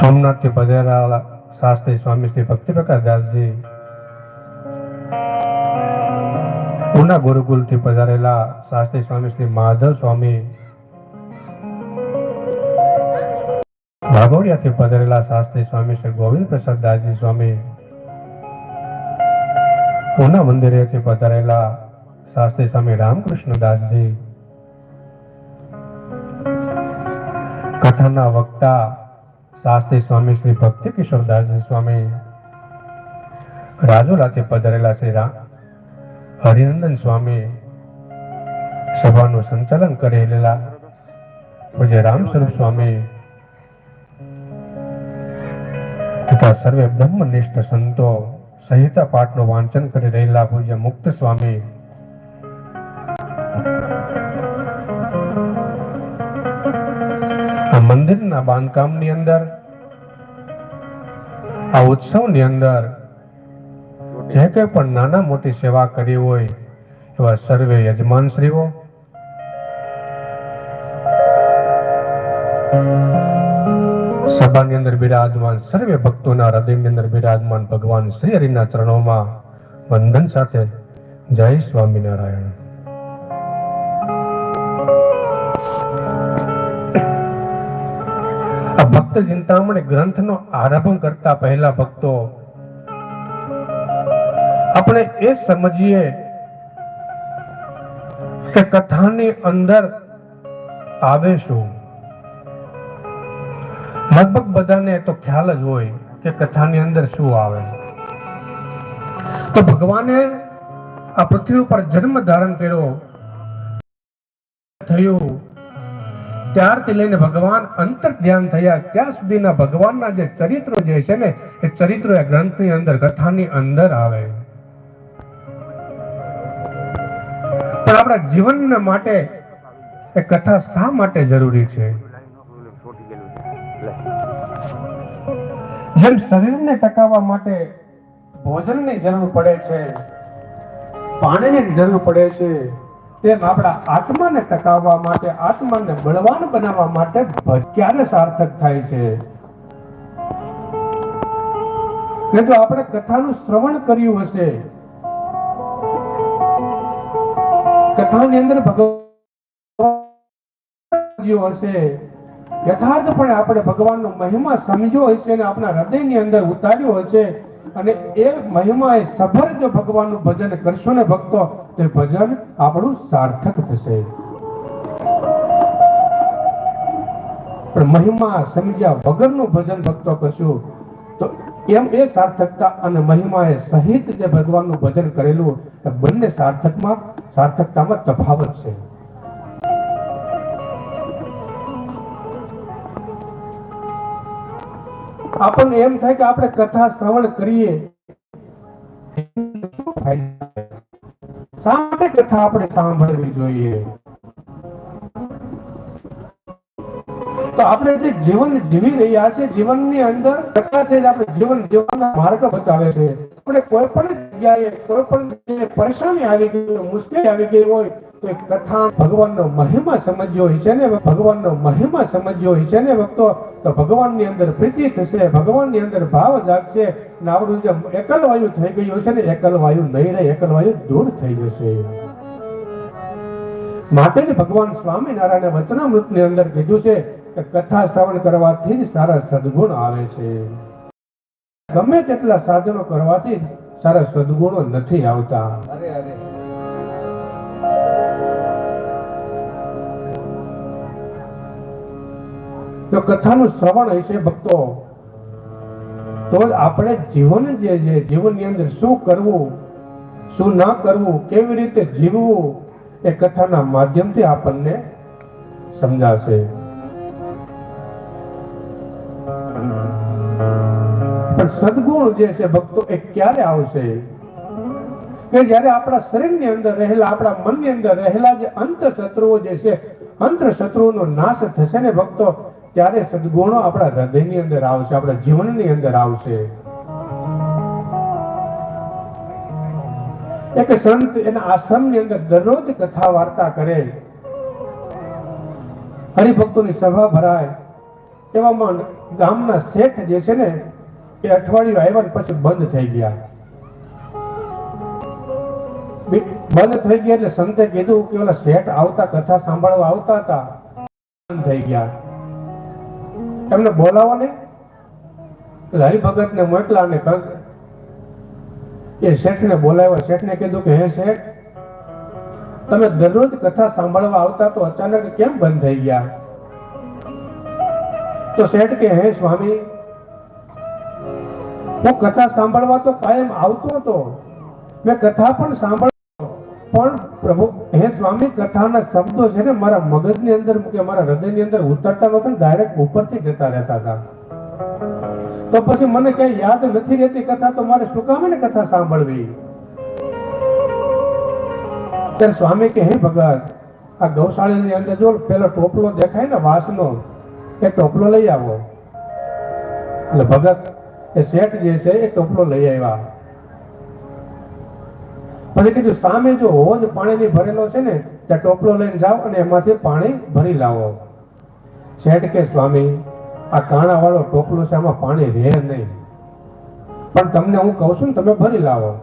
સોમનાથથી પધારેલા શાસ્ત્રી સ્વામી શ્રી ભક્તિ પ્રકાશદાસજી ઉના ગુરુકુલથી પધારેલા શાસ્ત્રી સ્વામી શ્રી માધવ સ્વામી ભાગોડિયાથી પધારેલા શાસ્ત્રી સ્વામી શ્રી ગોવિંદ પ્રસાદ દાસજી સ્વામી, ઉના મંદિરેથી પધારેલા શાસ્ત્રી સ્વામી રામકૃષ્ણ દાસજી કથાના વક્તા શાસ્ત્રી સ્વામી શ્રી ભક્તિ કિશોરદાસજી સ્વામી રાજુલાથી પધારેલા શ્રી રા હરિનંદન સ્વામી સભાનું સંચાલન કરી રહેલા પૂજ્ય રામસ્વરૂપ સ્વામી તથા સર્વે બ્રહ્મનિષ્ઠ સંતો સંહિતા પાઠનું વાંચન કરી રહેલા પૂજ્ય મુક્ત સ્વામી મંદિરના બાંધકામની અંદર, આ ઉત્સવની અંદર જે કંઈ પણ નાના મોટી સેવા કરી હોય એવા સર્વે યજમાનશ્રીઓ, સભાની અંદર બિરાજમાન, સર્વે ભક્તોના હૃદયની અંદર બિરાજમાન ભગવાન શ્રી હરિના ચરણોમાં વંદન સાથે જય સ્વામિનારાયણ. ભક્ત ચિંતામણી ગ્રંથનો આરંભ કરતા પહેલા ભક્તો, આપણે એ સમજીએ કે કથાની અંદર આવે શું લગભગ બધાને તો ખ્યાલ જ હોય કે કથાની અંદર શું આવે. તો ભગવાને આ પૃથ્વી ઉપર જન્મ ધારણ કર્યો. થયું. ત્યારથી લઈને ભગવાન અંતર ધ્યાન થયા, ત્યાં સુધીના ભગવાનના જે ચરિત્રો જે છે ને, એ ચરિત્રો એ ગ્રંથની અંદર, કથાની અંદર આવે. પણ આપણા જીવન માટે એ કથા શા માટે જરૂરી છે? જેમ શરીરને ટકાવવા માટે ભોજનની જરૂર પડે છે, પાણીની જરૂર પડે છે તેમ આપણા આત્માને ટકાવવા માટે, આત્માને બળવાન બનાવવા માટે ક્યારે સાર્થક થાય છે? કે જો આપણે કથાનું શ્રવણ કર્યું હશે, કથાની અંદર ભગવાન હશે, યથાર્થપણે આપણે ભગવાનનો મહિમા સમજ્યો હશે અને આપણા હૃદયની અંદર ઉતાર્યો હશે અને એ મહિમા એ સફળ જો ભગવાનનું ભજન કરશો ને ભક્તો, તો ભજન આપણું સાર્થક થશે. પણ મહિમા સમજ્યા વગરનું ભજન ભક્તો કરશું, તો એમ એ સાર્થકતા અને મહિમા એ સહિત જે ભગવાનનું ભજન કરેલું બંને સાર્થકમાં, સાર્થકતામાં તફાવત છે. આપણને એમ થાય કે આપણે કથા શ્રવણ કરીએ. શા માટે કથા આપણે સાંભળવી જોઈએ. તો આપણે જે જીવન જીવી રહ્યા છે જીવનની અંદર કથા છે આપણે જીવન જીવવાના માર્ગ બતાવે છે. આપણે કોઈ પણ જગ્યાએ, કોઈ પણ પરેશાની આવી ગઈ હોય, મુશ્કેલી આવી ગઈ હોય કથા ભગવાનનો મહિમા સમજ્યો છે ને, ભગવાનનો મહિમા સમજ્યો છે ને ભક્તો, તો ભગવાનની અંદર પ્રીતિ થશે, ભગવાનની અંદર ભાવ જાગશે ને આપણું જે એકલ વાયુ થઈ ગયું છે ને, એકલ વાયુ નહીં રહે, એકલ વાયુ દૂર થઈ જશે. માટે જ ભગવાન સ્વામિનારાયણ વચનામૃતની અંદર કીધું છે કે કથા શ્રવણ કરવાથી જ સારા સદગુણ આવે છે. ગમે તેટલા સાધનો કરવાથી સારા સદગુણો નથી આવતા. અરે અરે. જો કથાનું શ્રવણ હશે ભક્તો. તો આપણે જીવન જે છે, જીવનની અંદર શું કરવું, શું ના કરવું, કેવી રીતે જીવવું, એ કથાના માધ્યમથી આપણને સમજાશે. પણ સદગુણ જે છે ભક્તો, એ ક્યારે આવશે? કે જ્યારે આપણા શરીરની અંદર રહેલા, આપણા મનની અંદર રહેલા જે અંત શત્રુઓ જે છે અંત શત્રુઓનો નાશ થશે ને ભક્તો ત્યારે સદગુણો આપણા હૃદયની અંદર આવશે, આપણા જીવનની અંદર આવશે. એક સંત એના આશ્રમની અંદર દરરોજ કથા વાર્તા કરે. હરિભક્તોની સભા ભરાય. એવામાં ગામના શેઠ જે છે ને, એ અઠવાડિયું આવ્યા પછી બંધ થઈ ગયા. બંધ થઈ ગયા એટલે સંતે કીધું કે ઓલા શેઠ આવતા કથા સાંભળવા આવતા હતા. બંધ થઈ ગયા. એમને બોલાવો ને હરિભગત ને મોકલા ને એ શેઠને બોલાવ્યો. શેઠને કીધું કે, હે શેઠ, તમે દરરોજ કથા સાંભળવા આવતા તો અચાનક કેમ બંધ થઈ ગયા? તો શેઠ કે, હે સ્વામી, હું કથા સાંભળવા તો કાયમ આવતો હતો. મેં કથા પણ સાંભળતો પણ પ્રભુ, હે સ્વામી, કથાના શબ્દો છે ને મારા મગજની અંદર કે મારા હૃદયની અંદર ઉતરતા નહોતા ડાયરેક્ટ ઉપરથી જતા રહેતા હતા. તો પછી મને કઈ યાદ નથી રહેતી કથા, તો મારે શું કામ ને કથા સાંભળવી? ત્યારે સ્વામી કે હે ભગત આ ગૌશાળાની અંદર જો પેલો ટોપલો દેખાય ને વાસનો, એ ટોપલો લઈ આવો. એટલે ભગત એ શેઠ જે છે એ ટોપલો લઈ આવ્યા. પછી કીધું, સામે જો હોજ પાણીની ભરેલો છે ને, ત્યાં ટોપલો લઈને જાઓ અને એમાંથી પાણી ભરી લાવો. શેઠ કે, સ્વામી, આ કાણા વાળો ટોપલો છે, આમાં પાણી રહે નહીં. પણ તમને હું કહું છું ને, તમે ભરી લાવો.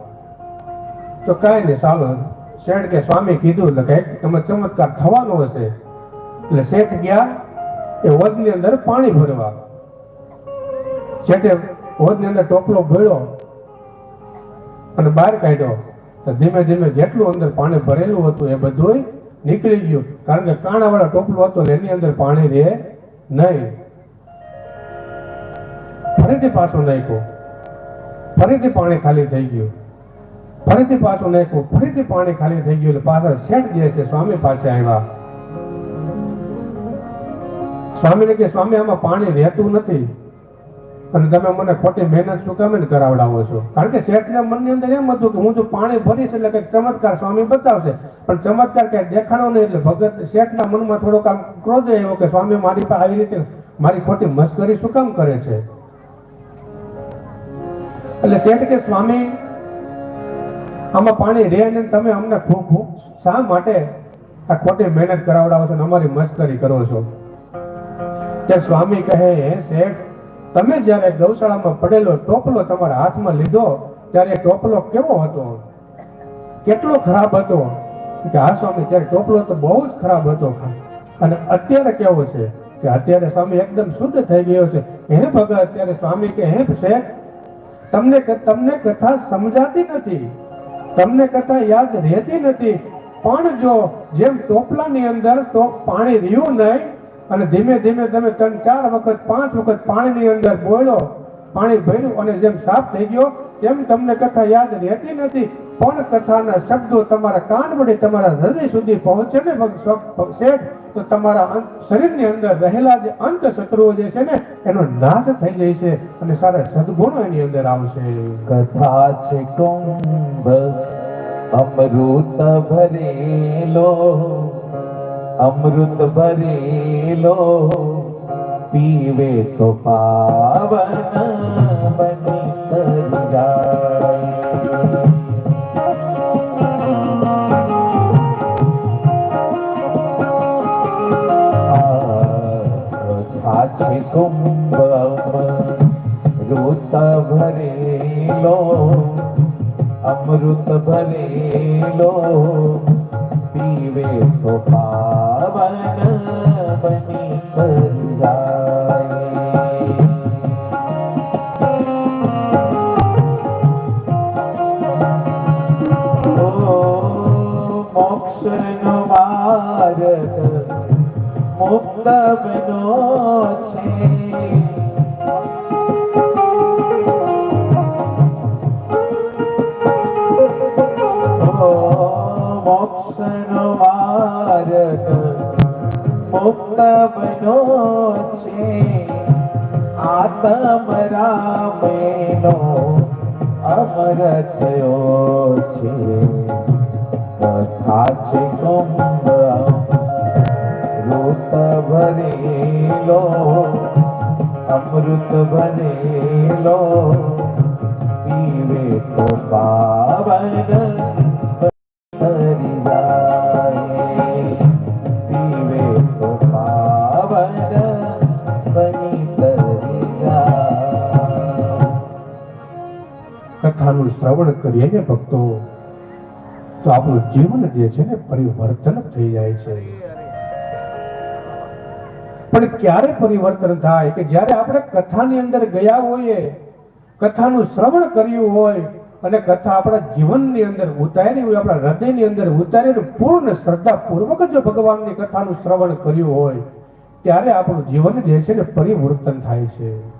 તો કાંઈ નહીં, ચાલો. શેઠ કે, સ્વામી, કીધું. એટલે કંઈક ચમત્કાર થવાનો હશે. એટલે શેઠ ગયા, એ હોદની અંદર પાણી ભરવા. શેઠે હોજની અંદર ટોપલો ભર્યો અને બહાર કાઢ્યો. તો ધીમે ધીમે જેટલું અંદર પાણી ભરેલું હતું એ બધું નીકળી ગયું. કારણ કે કાણાવાળા ટોપલું હતું એની અંદર પાણી રહે નહીં. ફરીથી પાછું નાખ્યું. ફરીથી પાણી ખાલી થઈ ગયું. ફરીથી પાછું નાખ્યું. ફરીથી પાણી ખાલી થઈ ગયું એટલે પાછા શેઠ જે છે સ્વામી પાસે આવ્યા. સ્વામીને કે સ્વામી, આમાં પાણી રહેતું નથી. અને તમે મને ખોટી મહેનત શું કામ કરાવડાવો છો? કારણ કે શેઠના મનની અંદર એમ હતું કે હું જો પાણી ભરીશ એટલે કંઈક ચમત્કાર સ્વામી બતાવશે. પણ ચમત્કાર કંઈ દેખાડો નહીં એટલે ભગત શેઠના મનમાં થોડો કામ ક્રોધ એવો કે સ્વામી મારી પાસે આવી રીતે મારી ખોટી મશ્કરી શું કામ કરે છે? એટલે શેઠ કે સ્વામી, આમાં પાણી રહે ને તમે અમને ખૂબ ખૂબ શા માટે આ ખોટી મહેનત કરાવડાવો છો અને અમારી મશ્કરી કરો છો? ત્યાં સ્વામી કહે શેઠ તમે જ્યારે ગૌશાળામાં પડેલો ટોપલો તમારા હાથમાં લીધો, ત્યારે ટોપલો કેવો હતો? કેટલો ખરાબ હતો? કે હા સ્વામી, ત્યારે ટોપલો તો બહુ જ ખરાબ હતો. અને અત્યારે કેવો છે? કે અત્યારે સ્વામી એકદમ શુદ્ધ થઈ ગયો છે. હે ભગત અત્યારે સ્વામી કે, હે શેઠ તમને તમને કથા સમજાતી નથી. તમને કથા યાદ રહેતી નથી. પણ જો જેમ ટોપલાની અંદર તો પાણી રહ્યું નહીં અને ધીમે ધીમે તમે ત્રણ ચાર વખત, પાંચ વખત પાણીની અંદર બોળ્યો પાણી ભર્યું અને જેમ સાફ થઈ ગયો, તેમ તમને કથા યાદ રહેતી નથી. પણ કથાના શબ્દો તમારા કાન વડે તમારા હૃદય સુધી પહોંચે ને શેઠ, તો તમારા શરીરની અંદર રહેલા જે અંત શત્રુઓ જે છે ને, એનો નાશ થઈ જાય છે અને સારા સદગુણો એની અંદર આવશે. કથા છે કુંભ, અમૃત ભરેલો. અમૃત ભરેલો પીવે તો પાવન બની તરી જાય આ કથા છે કુંભ અમૃત ભરેલો અમૃત ભરેલો પીવે મોક્ષનો માર્ગ મુક્ત બનો છે અમર થયો છે. કથા છે કુંભ. રૂપ ભરેલો અમૃત ભરેલો. કરીએ ભક્તો તો આપણું જીવન જે છે ને પરિવર્તન થઈ જાય છે. પણ ક્યારે પરિવર્તન થાય કે જ્યારે આપણે કથાની અંદર ગયા હોઈએ, કથાનું શ્રવણ કર્યું હોય અને કથા આપણા જીવનની અંદર ઉતારી હોય, આપણા હૃદયની અંદર ઉતારીને પૂર્ણ શ્રદ્ધા પૂર્વક જો ભગવાનની કથાનું શ્રવણ કર્યું હોય, ત્યારે આપણું જીવન જે છે ને પરિવર્તન થાય છે.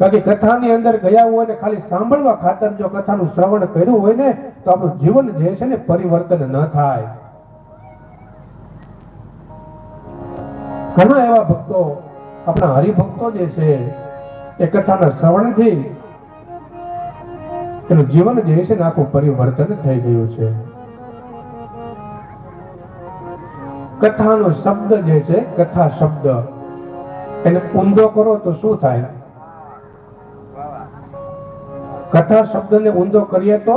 બાકી કથાની અંદર ગયા હોય ને ખાલી સાંભળવા ખાતર જો કથાનું શ્રવણ કર્યું હોય ને, તો આપણું જીવન જે છે ને પરિવર્તન ન થાય. ઘણા એવા ભક્તો, આપણા હરિભક્તો જે છે, એ કથાના શ્રવણથી એનું જીવન જે છે ને આખું પરિવર્તન થઈ ગયું છે. કથાનો શબ્દ જે છે, કથા શબ્દ, એને ઊંધો કરો તો શું થાય? કથા શબ્દને ઊંધો કરીએ તો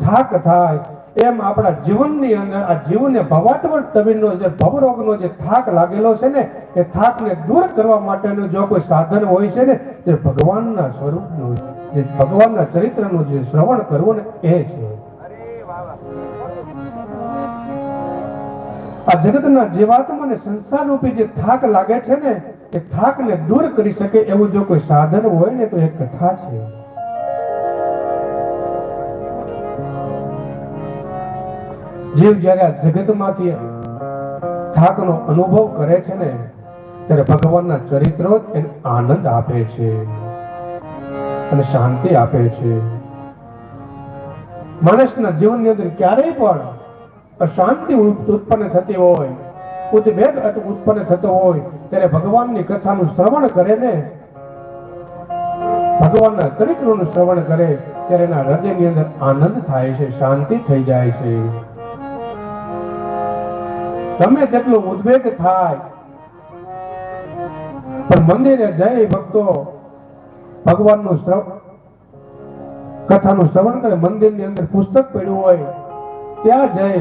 થાક થાય. એમ આપણા જીવનની અંદર આ જીવનને ભવાટવટ તવીનો જે ભવરોગનો જે થાક લાગેલો છે ને, એ થાકને દૂર કરવા માટેનું જો કોઈ સાધન હોય છે ને તે ભગવાનના સ્વરૂપનું જે ભગવાનના ચરિત્રનું જે શ્રવણ કરવું ને, એ છે. આ જગતના જીવાત્માને સંસાર રૂપી જે થાક લાગે છે ને, એ થાકને દૂર કરી શકે એવું જો કોઈ સાધન હોય ને, તો એ કથા છે. જીવ જ્યારે આ જગતમાંથી થાકનો અનુભવ કરે છે ને, ત્યારે ભગવાનના ચરિત્રો એને આનંદ આપે છે અને શાંતિ આપે છે. માણસના જીવનની અંદર ક્યારેય પણ અશાંતિ ઉત્પન્ન થતી હોય, ઉદ્વેગ ઉત્પન્ન થતો હોય, ત્યારે ભગવાનની કથાનું શ્રવણ કરે ને, ભગવાનના ચરિત્રોનું શ્રવણ કરે, ત્યારે એના હૃદયની અંદર આનંદ થાય છે, શાંતિ થઈ જાય છે. ગમે તેટલો ઉદ્વેગ થાય, પણ મંદિરે જઈ ભક્તો ભગવાનનું શ્રવ- કથાનું શ્રવણ કરે, મંદિરની અંદર પુસ્તક પડ્યું હોય, ત્યાં જઈ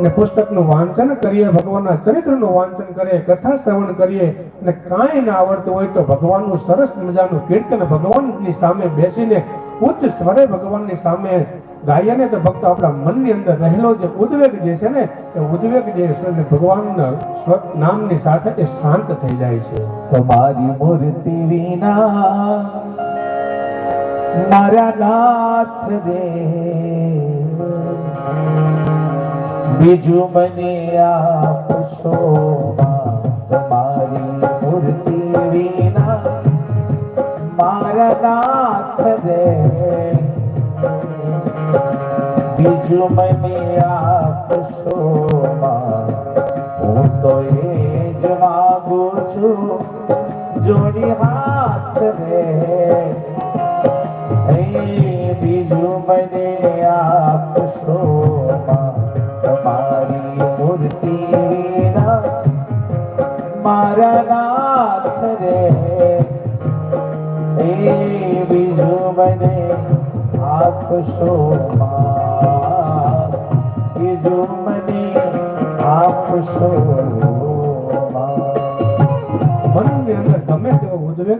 ને પુસ્તકનું વાંચન કરીએ, ભગવાનના ચરિત્રનું વાંચન કરીએ, કથા શ્રવણ કરીએ અને કાંઈ ના આવડતું હોય તો ભગવાનનું સરસ મજાનું કીર્તન ભગવાનની સામે બેસીને ઉચ્ચ સ્વરે ભગવાનની સામે ગાઈએ ને તો ભક્તો આપણા મનની અંદર રહેલો જે ઉદ્વેગ જે છે ને, એ ઉદ્વેગ જે છે ભગવાનના સ્વ- નામની સાથે એ શાંત થઈ જાય છે. તમારી મૂર્તિ વિના મારા નાથ દે. બીજું મને આપશો તમારી મૂર્તિ વિના મારા નાથ દે. બીજું મને આપશો હું તો એ જ માગુ છું જોડી હાથ રે બીજું મને આપશો. તમારી મૂર્તિ મારા નાથ રે બીજું મને આપશો માં. બીજું મને આપશો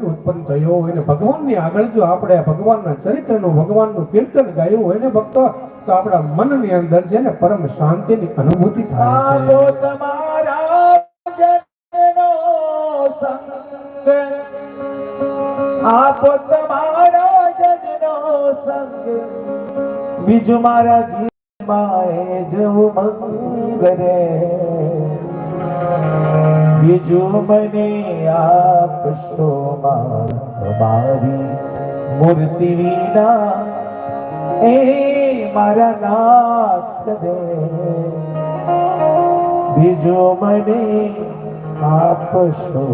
ઉત્પન્ન થયો હોય ને ભગવાનની આગળ જો આપણે ભગવાનના ચરિત્રનું, ભગવાનનું કીર્તન ગાયું હોય ને ભક્તો, તો આપણા મનની અંદર છે ને પરમ શાંતિની અનુભૂતિ થાય તમારા આપો તમારા બીજું મારા જીવમાં એ જવું મંગરે. બીજું મને આપશો માં તમારી મૂર્તિ વિના. એ મારા નાથ દે. બીજું મને આપશો.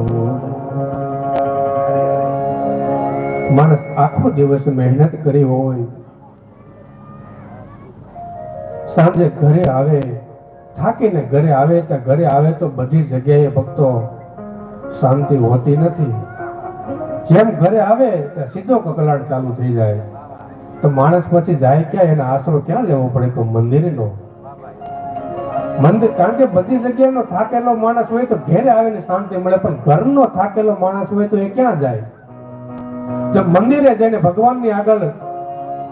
માણસ આખો દિવસ મહેનત કરી હોય સાંજે ઘરે આવે, થાકીને ઘરે આવે તો ઘરે આવે તો બધી જગ્યાએ ભક્તો શાંતિ હોતી નથી. જેમ ઘરે આવે ત્યાં સીધો કકલાટ ચાલુ થઈ જાય. તો માણસ પછી જાય ક્યાં? એના આશરો ક્યાં લેવો પડે? તો મંદિરનો. મંદિર, કારણ કે બધી જગ્યાનો થાકેલો માણસ હોય તો ઘેરે આવીને શાંતિ મળે, પણ ઘરનો થાકેલો માણસ હોય તો એ ક્યાં જાય? જો મંદિરે જઈને ભગવાનની આગળ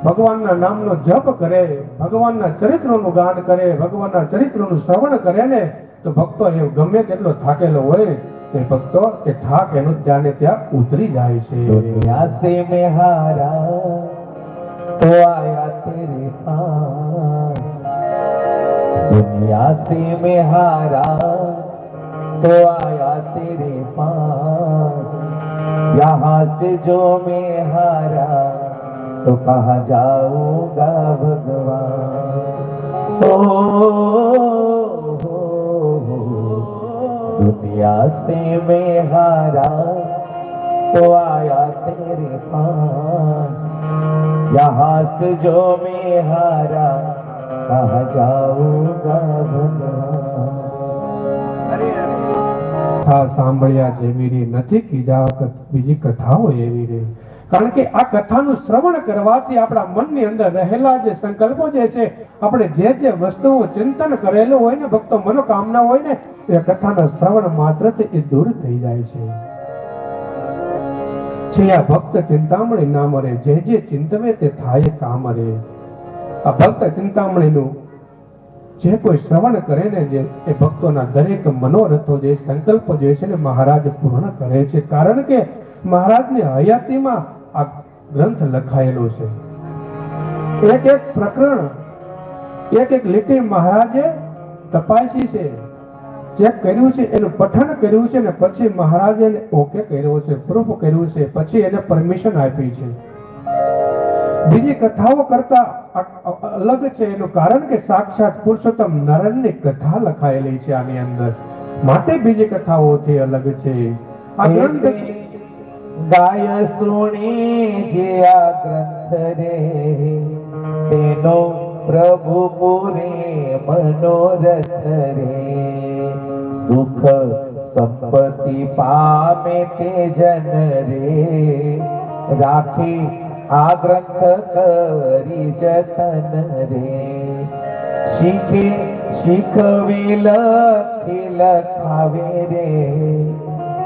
ભગવાનના નામનો જપ કરે ભગવાનના ચરિત્રોનું ગાન કરે ભગવાનના ચરિત્રોનું શ્રવણ કરે ને તો ભક્તો એ ગમે તેટલો થાકેલો હોય તે ભક્તો એ થાક એનું ત્યાં ને ત્યાં ઉતરી જાય છે दुनिया से मैं हारा तो आया तेरे पास दुनिया से मैं हारा तो आया तेरे पास यहाँ से जो मैं हारा तो कहा जाऊंगा भगवान ओ, दुनिया से मैं हारा तो आया तेरे पास यहाँ से जो मैं हारा कहा जाऊंगा भगवान કથા સાંભળ્યા જેવી રે નથી કીધા ક- બીજી કથાઓ એવી રે કારણ કે આ કથાનું શ્રવણ કરવાથી આપણા મનની અંદર રહેલા જે સંકલ્પો જે છે, આપણે જે જે વસ્તુઓ ચિંતન કરેલું હોય ને, ભક્તો મનોકામના હોય ને, એ કથાના શ્રવણ માત્રથી એ દૂર થઈ જાય છે. છે આ ભક્ત ચિંતામણી નામ રે જે જે ચિંતવે તે થાય કામ રે. આ ભક્ત ચિંતામણીનું જે કોઈ શ્રવણ કરે ને, જે એ ભક્તોના દરેક મનોરથો જે સંકલ્પો જે છે ને, મહારાજ પૂર્ણ કરે છે. કારણ કે મહારાજની હયાતીમાં આ ગ્રંથ લખાયેલો છે. એક એક પ્રકરણ એક એક લીટી મહારાજે તપાસી છે. ચેક કર્યું છે એનું પઠન કર્યું છે ને પછી મહારાજે એને ઓકે કર્યો છે પ્રૂફ કર્યું છે પછી એને પરમિશન આપી છે. બીજી કથાઓ કરતા અલગ છે એનું કારણ કે સાક્ષાત પુરુષોત્તમ નારાયણની કથા લખાયેલી છે આની અંદર. માટે બીજી કથાઓથી અલગ છે. આ ગ્રંથ ગાય સુણી જે આ ગ્રંથ રે તેનો પ્રભુ પૂરે મનોરથ રે સુખ સંપત્તિ પામે તે જન રે રાખી આ ગ્રંથ કરી જતન રે શીખે શીખવી લખી લખાવે રે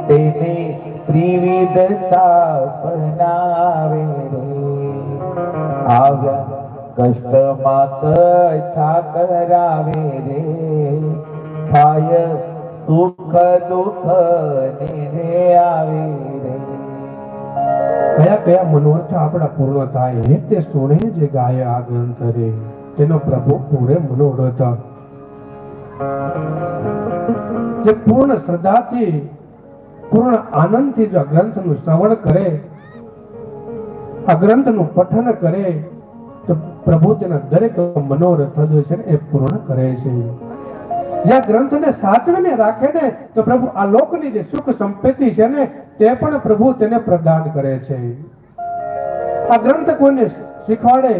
તેને ત્રિવિધતા બનાવે રે આવ્યા કષ્ટમાં કથા કરાવે રે થાય સુખ દુઃખ ને આવે રે કયા કયા મનોરથ આપણા પૂર્ણ થાય હે તે સોણે જે ગાય આ ગ્રંથ રે તેનો પ્રભુ પૂરે મનોરથ જે પૂર્ણ શ્રદ્ધાથી પૂર્ણ આનંદથી જો ગ્રંથનું શ્રવણ કરે, આ ગ્રંથનું પઠન કરે, તો પ્રભુ તેના દરેક મનોરથ જે છે એ પૂર્ણ કરે છે. જ્યાં ગ્રંથને સાચવીને રાખે ને, તો પ્રભુ આ લોકની જે સુખ સંપત્તિ છે ને, તે પણ પ્રભુ તેને પ્રદાન કરે છે. આ ગ્રંથ કોઈને શીખવાડે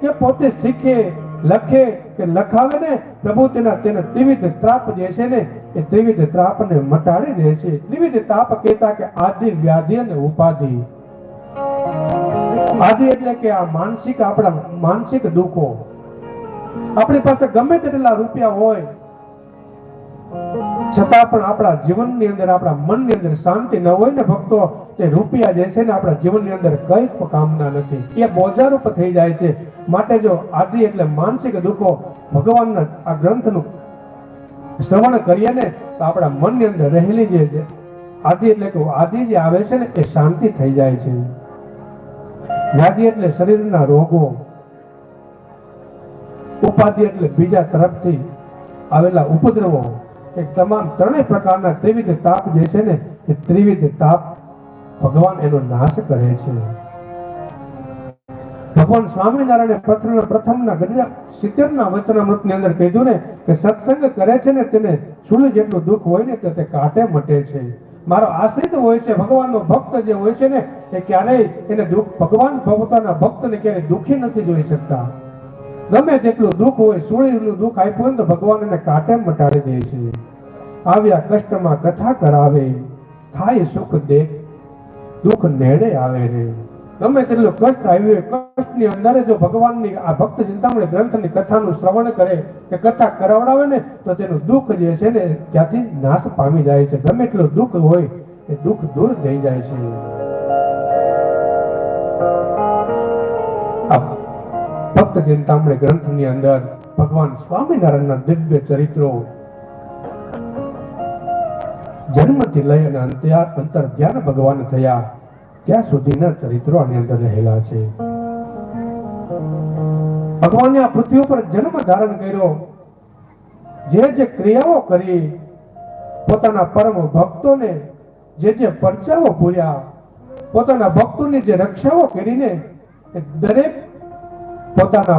કે પોતે શીખે, લખે કે લખાવે ને, પ્રભુ તેના તેના ત્રિવિધ ત્રાપ જે છે ને એ ત્રિવિધ તાપને મટાડી દે છે. ત્રિવિધ તાપ કહેતા કે આદિ વ્યાધિ અને ઉપાધિ. આદિ એટલે કે આ માનસિક આપણા માનસિક દુઃખો. આપણી પાસે ગમે તેટલા રૂપિયા હોય, છતાં પણ આપણા જીવનની અંદર, આપણા મનની અંદર શાંતિ ન હોય ને ભક્તો, તે રૂપિયા જે છે ને આપણા જીવનની અંદર કઈ કામના નથી. એ બોજારૂપ થઈ જાય છે. માટે જો આદિ એટલે માનસિક દુઃખો, ભગવાનના આ ગ્રંથનું શ્રવણ કરીએ ને તો આપણા મનની અંદર રહેલી જે આદિ એટલે કે આદિ જે આવે છે ને, એ શાંતિ થઈ જાય છે. વ્યાધિ એટલે શરીરના રોગો. ઉપાધિ એટલે બીજા તરફથી આવેલા ઉપદ્રવો. એ તમામ ત્રણેય પ્રકારના ત્રિવિધ તાપ જે છે ને, એ ત્રિવિધ તાપ ભગવાન એનો નાશ કરે છે. ભગવાન સ્વામિનારાયણ પત્રના પ્રથમના ગઢડા સિત્તેરના વચનામૃતની અંદર કીધું ને કે સત્સંગ કરે છે ને તેને સૂર્ય જેટલું દુઃખ હોય ને તો તે કાટે મટે છે. મારો આશ્રિત હોય છે, ભગવાનનો ભક્ત જે હોય છે ને, એ ક્યારેય એને દુઃખ, ભગવાન પોતાના ભક્તને ક્યારેય દુઃખી નથી જોઈ શકતા. ગમે તેટલું દુઃખ હોય સૂર્યનું દુઃખ આપ્યું હોય તો ભગવાન એને કાટે મટાડી દે છે. આવ્યા કષ્ટમાં કથા કરાવે, થાય સુખ દે, દુઃખ નેડે આવે રે. ગમે તેટલું કષ્ટ આવ્યું કષ્ટની અંદર જો ભગવાનની આ ભક્ત ચિંતામણી ગ્રંથની કથાનું શ્રવણ કરે, કે કથા કરાવડાવે ને, તો તેનું દુઃખ જે છે ને ત્યાંથી નાશ પામી જાય છે. ગમે એટલું દુઃખ હોય, એ દુઃખ દૂર થઈ જાય છે. ભક્ત ચિંતામણી ગ્રંથની અંદર ભગવાન સ્વામિનારાયણના દિવ્ય ચરિત્રો જન્મથી લઈ અને અંતર ધ્યાન ભગવાન થયા. ત્યાં સુધીના ચરિત્રો આની અંદર રહેલા છે. ભગવાને આ પૃથ્વી ઉપર જન્મ ધારણ કર્યો. જે જે ક્રિયાઓ કરી, પોતાના પરમ ભક્તોને જે જે પરચાઓ પૂર્યા પોતાના ભક્તોની જે રક્ષાઓ કરીને દરેક પોતાના